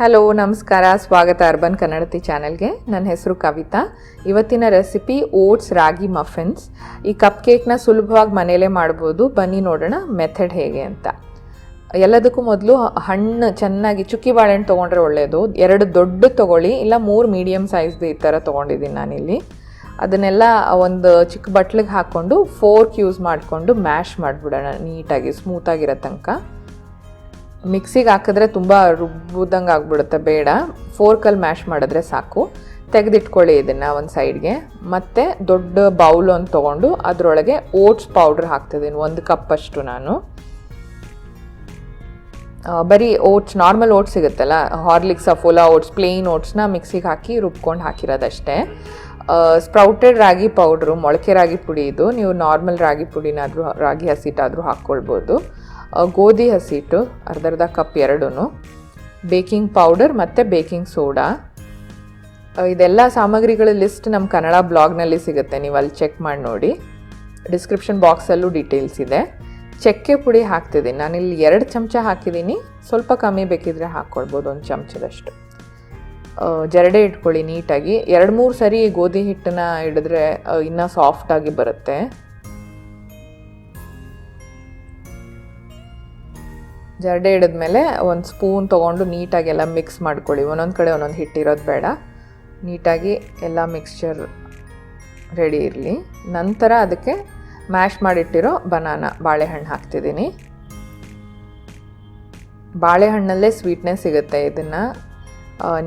Hello, ನಮಸ್ಕಾರ. ಸ್ವಾಗತ urban ಕನ್ನಡತಿ ಚಾನಲ್ಗೆ. ನನ್ನ ಹೆಸರು ಕವಿತಾ. ಇವತ್ತಿನ ರೆಸಿಪಿ ಓಟ್ಸ್ ರಾಗಿ ಮಫಿನ್ಸ್. ಈ ಕಪ್ ಕೇಕ್ನ ಸುಲಭವಾಗಿ ಮನೆಯಲ್ಲೇ ಮಾಡ್ಬೋದು. ಬನ್ನಿ ನೋಡೋಣ ಮೆಥಡ್ ಹೇಗೆ ಅಂತ. ಎಲ್ಲದಕ್ಕೂ ಮೊದಲು ಹಣ್ಣು ಚೆನ್ನಾಗಿ ಚುಕ್ಕಿ ಬಾಳೆಹಣ್ಣು ತೊಗೊಂಡ್ರೆ ಒಳ್ಳೆಯದು ಎರಡು ದೊಡ್ಡ ತೊಗೊಳ್ಳಿ, ಇಲ್ಲ ಮೂರು ಮೀಡಿಯಮ್ ಸೈಜ್ದು ಈ ಥರ ತೊಗೊಂಡಿದ್ದೀನಿ ನಾನಿಲ್ಲಿ. ಅದನ್ನೆಲ್ಲ ಒಂದು ಚಿಕ್ಕ ಬಟ್ಲಿಗೆ ಹಾಕ್ಕೊಂಡು ಫೋರ್ಕ್ ಯೂಸ್ ಮಾಡಿಕೊಂಡು ಮ್ಯಾಶ್ ಮಾಡಿಬಿಡೋಣ ನೀಟಾಗಿ ಸ್ಮೂತಾಗಿರೋ ತನಕ. ಮಿಕ್ಸಿಗೆ ಹಾಕಿದ್ರೆ ತುಂಬ ರುಬ್ಬಿದಂಗೆ ಆಗ್ಬಿಡುತ್ತೆ, ಬೇಡ. ಫೋರ್ಕಲ್ಲಿ ಮ್ಯಾಶ್ ಮಾಡಿದ್ರೆ ಸಾಕು. ತೆಗೆದಿಟ್ಕೊಳ್ಳಿ ಇದನ್ನು ಒಂದು ಸೈಡ್ಗೆ. ಮತ್ತು ದೊಡ್ಡ ಬೌಲ್ ಒಂದು ತೊಗೊಂಡು ಅದರೊಳಗೆ ಓಟ್ಸ್ ಪೌಡ್ರ್ ಹಾಕ್ತಿದ್ದೀನಿ, ಒಂದು ಕಪ್ಪಷ್ಟು ನಾನು. ಬರೀ ಓಟ್ಸ್, ನಾರ್ಮಲ್ ಓಟ್ಸ್ ಸಿಗುತ್ತಲ್ಲ, ಹಾರ್ಲಿಕ್ಸ್ ಅಫೋಲಾ ಓಟ್ಸ್, ಪ್ಲೇನ್ ಓಟ್ಸ್ನ ಮಿಕ್ಸಿಗೆ ಹಾಕಿ ರುಬ್ಕೊಂಡು ಹಾಕಿರೋದಷ್ಟೇ. ಸ್ಪ್ರೌಟೆಡ್ ರಾಗಿ ಪೌಡ್ರು, ಮೊಳಕೆ ರಾಗಿ ಪುಡಿ ಇದು. ನೀವು ನಾರ್ಮಲ್ ರಾಗಿ ಪುಡಿನಾದರೂ, ರಾಗಿ ಹಸಿಟ್ಟಾದರೂ ಹಾಕ್ಕೊಳ್ಬೋದು. ಗೋಧಿ ಹಸಿಟ್ಟು, ಅರ್ಧರ್ಧ ಕಪ್ ಎರಡೂ ಬೇಕಿಂಗ್ ಪೌಡರ್ ಮತ್ತು ಬೇಕಿಂಗ್ ಸೋಡಾ. ಇದೆಲ್ಲ ಸಾಮಗ್ರಿಗಳ ಲಿಸ್ಟ್ ನಮ್ಮ ಕನ್ನಡ ಬ್ಲಾಗ್ನಲ್ಲಿ ಸಿಗುತ್ತೆ, ನೀವು ಅಲ್ಲಿ ಚೆಕ್ ಮಾಡಿ ನೋಡಿ. ಡಿಸ್ಕ್ರಿಪ್ಷನ್ ಬಾಕ್ಸಲ್ಲೂ ಡೀಟೇಲ್ಸ್ ಇದೆ. ಚಕ್ಕೆ ಪುಡಿ ಹಾಕ್ತಿದ್ದೀನಿ. ನಾನಿಲ್ಲಿ ಎರಡು ಚಮಚ ಹಾಕಿದ್ದೀನಿ. ಸ್ವಲ್ಪ ಕಮ್ಮಿ ಬೇಕಿದ್ರೆ ಹಾಕ್ಕೊಳ್ಬೋದು ಒಂದು ಚಮಚದಷ್ಟು. ಜರಡೆ ಇಟ್ಕೊಳ್ಳಿ ನೀಟಾಗಿ. ಎರಡು ಮೂರು ಸರಿ ಗೋಧಿ ಹಿಟ್ಟನ್ನ ಹಿಡಿದ್ರೆ ಇನ್ನೂ ಸಾಫ್ಟಾಗಿ ಬರುತ್ತೆ. ಜರಡೆ ಹಿಡಿದ್ಮೇಲೆ ಒಂದು ಸ್ಪೂನ್ ತೊಗೊಂಡು ನೀಟಾಗಿ ಎಲ್ಲ ಮಿಕ್ಸ್ ಮಾಡ್ಕೊಳ್ಳಿ. ಒಂದೊಂದು ಕಡೆ ಒಂದೊಂದು ಹಿಟ್ಟಿರೋದು ಬೇಡ. ನೀಟಾಗಿ ಎಲ್ಲ ಮಿಕ್ಸ್ಚರ್ ರೆಡಿ ಇರಲಿ. ನಂತರ ಅದಕ್ಕೆ ಮ್ಯಾಶ್ ಮಾಡಿಟ್ಟಿರೋ ಬನಾನ ಬಾಳೆಹಣ್ಣು ಹಾಕ್ತಿದ್ದೀನಿ. ಬಾಳೆಹಣ್ಣಲ್ಲೇ ಸ್ವೀಟ್ನೆಸ್ ಸಿಗುತ್ತೆ ಇದನ್ನು.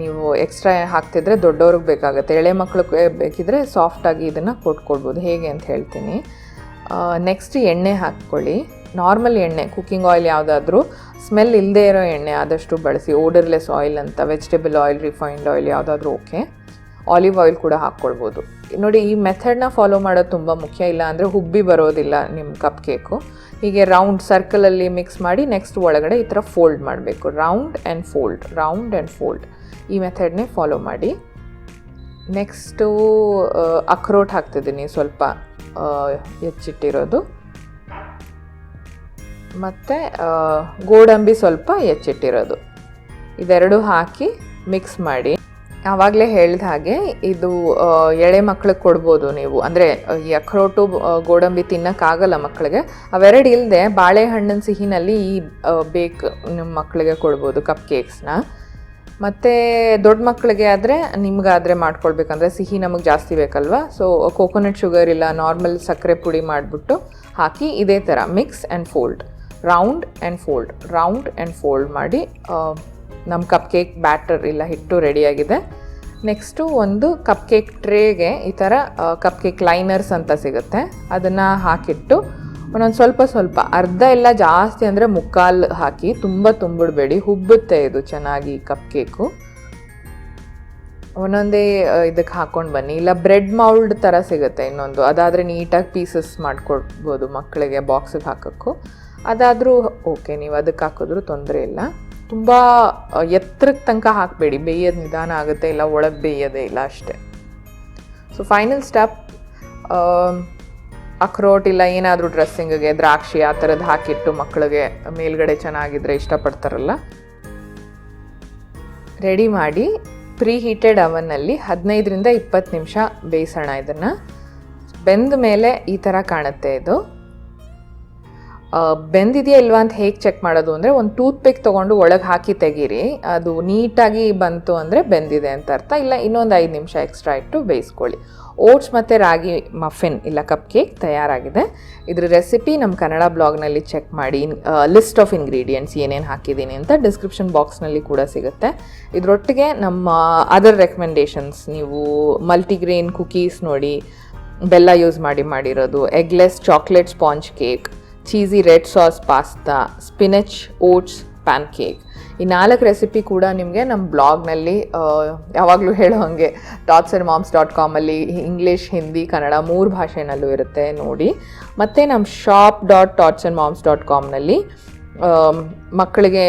ನೀವು ಎಕ್ಸ್ಟ್ರಾ ಹಾಕ್ತಿದ್ರೆ ದೊಡ್ಡವ್ರಿಗೆ ಬೇಕಾಗುತ್ತೆ. ಎಳೆ ಮಕ್ಕಳಿಗೆ ಬೇಕಿದ್ರೆ ಸಾಫ್ಟಾಗಿ ಇದನ್ನು ಕೊಟ್ಕೊಡ್ಬೋದು. ಹೇಗೆ ಅಂತ ಹೇಳ್ತೀನಿ. ನೆಕ್ಸ್ಟ್ ಎಣ್ಣೆ ಹಾಕ್ಕೊಳ್ಳಿ. ನಾರ್ಮಲ್ ಎಣ್ಣೆ ಕುಕ್ಕಿಂಗ್ ಆಯಿಲ್ ಯಾವುದಾದ್ರೂ ಸ್ಮೆಲ್ ಇಲ್ಲದೇ ಇರೋ ಎಣ್ಣೆ ಆದಷ್ಟು ಬಳಸಿ. ಓಡರ್ಲೆಸ್ ಆಯಿಲ್ ಅಂತ ವೆಜಿಟೇಬಲ್ ಆಯಿಲ್ ರಿಫೈನ್ಡ್ ಆಯಿಲ್ ಯಾವುದಾದ್ರೂ ಓಕೆ ಆಲಿವ್ ಆಯಿಲ್ ಕೂಡ ಹಾಕ್ಕೊಳ್ಬೋದು. ನೋಡಿ, ಈ ಮೆಥಡ್ನ ಫಾಲೋ ಮಾಡೋದು ತುಂಬ ಮುಖ್ಯ. ಇಲ್ಲ ಅಂದರೆ ಹುಬ್ಬಿ ಬರೋದಿಲ್ಲ ನಿಮ್ಮ ಕಪ್ ಕೇಕು ಹೀಗೆ ರೌಂಡ್ ಸರ್ಕಲಲ್ಲಿ ಮಿಕ್ಸ್ ಮಾಡಿ ನೆಕ್ಸ್ಟ್ ಒಳಗಡೆ ಈ ಥರ ಫೋಲ್ಡ್ ಮಾಡಬೇಕು. Round and fold round and fold ಈ ಮೆಥಡ್ನೇ ಫಾಲೋ ಮಾಡಿ. ನೆಕ್ಸ್ಟು ಅಖ್ರೋಟ್ ಹಾಕ್ತಿದ್ದೀನಿ ಸ್ವಲ್ಪ ಹೆಚ್ಚಿಟ್ಟಿರೋದು. ಮತ್ತು ಗೋಡಂಬಿ ಸ್ವಲ್ಪ ಹೆಚ್ಚಿಟ್ಟಿರೋದು. ಇದೆರಡು ಹಾಕಿ ಮಿಕ್ಸ್ ಮಾಡಿ. ಆವಾಗಲೇ ಹೇಳಿದ ಹಾಗೆ ಇದು ಎಳೆ ಮಕ್ಳಿಗೆ ಕೊಡ್ಬೋದು ನೀವು. ಅಂದರೆ, ಈ ಅಖರೋಟು ಗೋಡಂಬಿ ತಿನ್ನೋಕ್ಕಾಗಲ್ಲ ಮಕ್ಕಳಿಗೆ ಅವೆರಡು ಇಲ್ಲದೆ ಬಾಳೆಹಣ್ಣಿನ ಸಿಹಿನಲ್ಲಿ ಈ ಬೇಕ್ ನಿಮ್ಮ ಮಕ್ಕಳಿಗೆ ಕೊಡ್ಬೋದು ಕಪ್ ಕೇಕ್ಸ್ನ. ಮತ್ತು ದೊಡ್ಡ ಮಕ್ಕಳಿಗೆ ಆದರೆ ನಿಮಗಾದರೆ ಮಾಡ್ಕೊಳ್ಬೇಕಂದ್ರೆ ಸಿಹಿ ನಮಗೆ ಜಾಸ್ತಿ ಬೇಕಲ್ವಾ? ಸೊ, ಕೋಕೋನಟ್ ಶುಗರ್ ಇಲ್ಲ, ನಾರ್ಮಲ್ ಸಕ್ಕರೆ ಪುಡಿ ಮಾಡಿಬಿಟ್ಟು ಹಾಕಿ ಇದೇ ಥರ mix and fold. Round and fold round and fold ಮಾಡಿ ನಮ್ಮ ಕಪ್ ಕೇಕ್ ಬ್ಯಾಟರ್ ಇಲ್ಲ ಹಿಟ್ಟು ರೆಡಿಯಾಗಿದೆ ನೆಕ್ಸ್ಟು ಒಂದು ಕಪ್ ಕೇಕ್ ಟ್ರೇಗೆ ಈ ಥರ ಕಪ್ ಕೇಕ್ ಲೈನರ್ಸ್ ಅಂತ ಸಿಗುತ್ತೆ. ಅದನ್ನು ಹಾಕಿಟ್ಟು ಒಂದೊಂದು ಸ್ವಲ್ಪ ಸ್ವಲ್ಪ, ಅರ್ಧ ಎಲ್ಲ ಜಾಸ್ತಿ ಅಂದರೆ ಮುಕ್ಕಾಲು ಹಾಕಿ ತುಂಬ ತುಂಬಿಡಬೇಡಿ, ಹುಬ್ಬುತ್ತೆ ಇದು ಚೆನ್ನಾಗಿ ಕಪ್ ಕೇಕು ಒಂದೊಂದೇ ಇದಕ್ಕೆ ಹಾಕ್ಕೊಂಡು ಬನ್ನಿ. ಇಲ್ಲ ಬ್ರೆಡ್ ಮೌಲ್ಡ್ ಥರ ಸಿಗುತ್ತೆ ಇನ್ನೊಂದು. ಅದಾದರೆ ನೀಟಾಗಿ ಪೀಸಸ್ ಮಾಡಿಕೊಡ್ಬೋದು ಮಕ್ಕಳಿಗೆ ಬಾಕ್ಸಿಗೆ ಹಾಕೋಕ್ಕೂ. ಅದಾದರೂ ಓಕೆ, ನೀವು ಅದಕ್ಕೆ ಹಾಕಿದ್ರೂ ತೊಂದರೆ ಇಲ್ಲ. ತುಂಬ ಎತ್ತರಕ್ಕೆ ತನಕ ಹಾಕಬೇಡಿ. ಬೇಯೋದು ನಿಧಾನ ಆಗುತ್ತೆ ಇಲ್ಲ, ಒಳಗೆ ಬೇಯೋದೇ ಇಲ್ಲ ಅಷ್ಟೇ. ಸೊ ಫೈನಲ್ ಸ್ಟೆಪ್ ಅಖ್ರೋಟ್ ಇಲ್ಲ, ಏನಾದರೂ ಡ್ರೆಸ್ಸಿಂಗಿಗೆ ದ್ರಾಕ್ಷಿ ಆ ಥರದ್ದು ಹಾಕಿಟ್ಟು ಮಕ್ಕಳಿಗೆ ಮೇಲ್ಗಡೆ ಚೆನ್ನಾಗಿದ್ರೆ ಇಷ್ಟಪಡ್ತಾರಲ್ಲ. ರೆಡಿ ಮಾಡಿ ಪ್ರೀ ಹೀಟೆಡ್ ಅವನ್ನಲ್ಲಿ ಹದಿನೈದರಿಂದ ಇಪ್ಪತ್ತು ನಿಮಿಷ ಬೇಯಿಸೋಣ ಇದನ್ನು. ಬೆಂದ ಮೇಲೆ ಈ ಥರ ಕಾಣುತ್ತೆ ಇದು. ಬೆಂದಿದೆಯಾ ಇಲ್ವಾ ಅಂತ ಹೇಗೆ ಚೆಕ್ ಮಾಡೋದು ಅಂದರೆ ಒಂದು ಟೂತ್ ಪಿಕ್ ತೊಗೊಂಡು ಒಳಗೆ ಹಾಕಿ ತೆಗೀರಿ. ಅದು ನೀಟಾಗಿ ಬಂತು ಅಂದರೆ ಬೆಂದಿದೆ ಅಂತ ಅರ್ಥ. ಇಲ್ಲ, ಇನ್ನೊಂದು ಐದು ನಿಮಿಷ ಎಕ್ಸ್ಟ್ರಾ ಇಟ್ಟು ಬೇಯಿಸ್ಕೊಳ್ಳಿ. ಓಟ್ಸ್ ಮತ್ತು ರಾಗಿ ಮಫಿನ್ ಇಲ್ಲ ಕಪ್ ಕೇಕ್ ತಯಾರಾಗಿದೆ. ಇದ್ರ ರೆಸಿಪಿ ನಮ್ಮ ಕನ್ನಡ ಬ್ಲಾಗ್ನಲ್ಲಿ ಚೆಕ್ ಮಾಡಿ. ಲಿಸ್ಟ್ ಆಫ್ ಇಂಗ್ರೀಡಿಯೆಂಟ್ಸ್ ಏನೇನು ಹಾಕಿದ್ದೀನಿ ಅಂತ ಡಿಸ್ಕ್ರಿಪ್ಷನ್ ಬಾಕ್ಸ್ನಲ್ಲಿ ಕೂಡ ಸಿಗುತ್ತೆ. ಇದರೊಟ್ಟಿಗೆ ನಮ್ಮ ಅದರ್ ರೆಕಮೆಂಡೇಷನ್ಸ್ ನೀವು ಮಲ್ಟಿಗ್ರೇನ್ ಕುಕೀಸ್ ನೋಡಿ, ಬೆಲ್ಲ ಯೂಸ್ ಮಾಡಿ ಮಾಡಿರೋದು eggless chocolate sponge cake cheesy red sauce pasta spinach oats pancake ಈ ನಾಲ್ಕು ರೆಸಿಪಿ ಕೂಡ ನಿಮಗೆ ನಮ್ಮ ಬ್ಲಾಗ್ನಲ್ಲಿ ಯಾವಾಗಲೂ ಹೇಳೋ ಹಾಗೆ ಡಾಟ್ಸ್ ಆ್ಯಂಡ್ ಮಾಮ್ಸ್ ಡಾಟ್ ಕಾಮಲ್ಲಿ ಇಂಗ್ಲೀಷ್ ಹಿಂದಿ ಕನ್ನಡ ಮೂರು ಭಾಷೆನಲ್ಲೂ ಇರುತ್ತೆ ನೋಡಿ. ಮತ್ತು ನಮ್ಮ shop dot tots and moms dot ಕಾಮ್ನಲ್ಲಿ ಮಕ್ಕಳಿಗೆ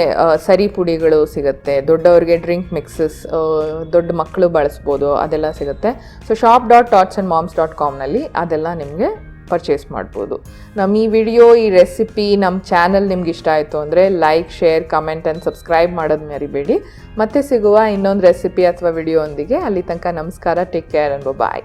ಸರಿ ಪುಡಿಗಳು ಸಿಗುತ್ತೆ, ದೊಡ್ಡವ್ರಿಗೆ ಡ್ರಿಂಕ್ ಮಿಕ್ಸಸ್ ದೊಡ್ಡ ಮಕ್ಕಳು ಬಳಸ್ಬೋದು ಅದೆಲ್ಲ ಸಿಗುತ್ತೆ. So shop dot tots and moms dot ಕಾಮ್ನಲ್ಲಿ ಅದೆಲ್ಲ ನಿಮಗೆ ಪರ್ಚೇಸ್ ಮಾಡ್ಬೋದು. ನಮ್ಮ ಈ ವಿಡಿಯೋ ಈ ರೆಸಿಪಿ ನಮ್ಮ ಚಾನಲ್ ನಿಮ್ಗೆ ಇಷ್ಟ ಆಯಿತು ಅಂದರೆ like share comment and subscribe ಮಾಡೋದು ಮರಿಬೇಡಿ. ಮತ್ತೆ ಸಿಗುವ ಇನ್ನೊಂದು ರೆಸಿಪಿ ಅಥವಾ ವಿಡಿಯೋ ಒಂದಿಗೆ. ಅಲ್ಲಿ ತನಕ ನಮಸ್ಕಾರ ಟೇಕ್ ಕೇರ್ ಅನ್ಬೋ ಬಾಯ್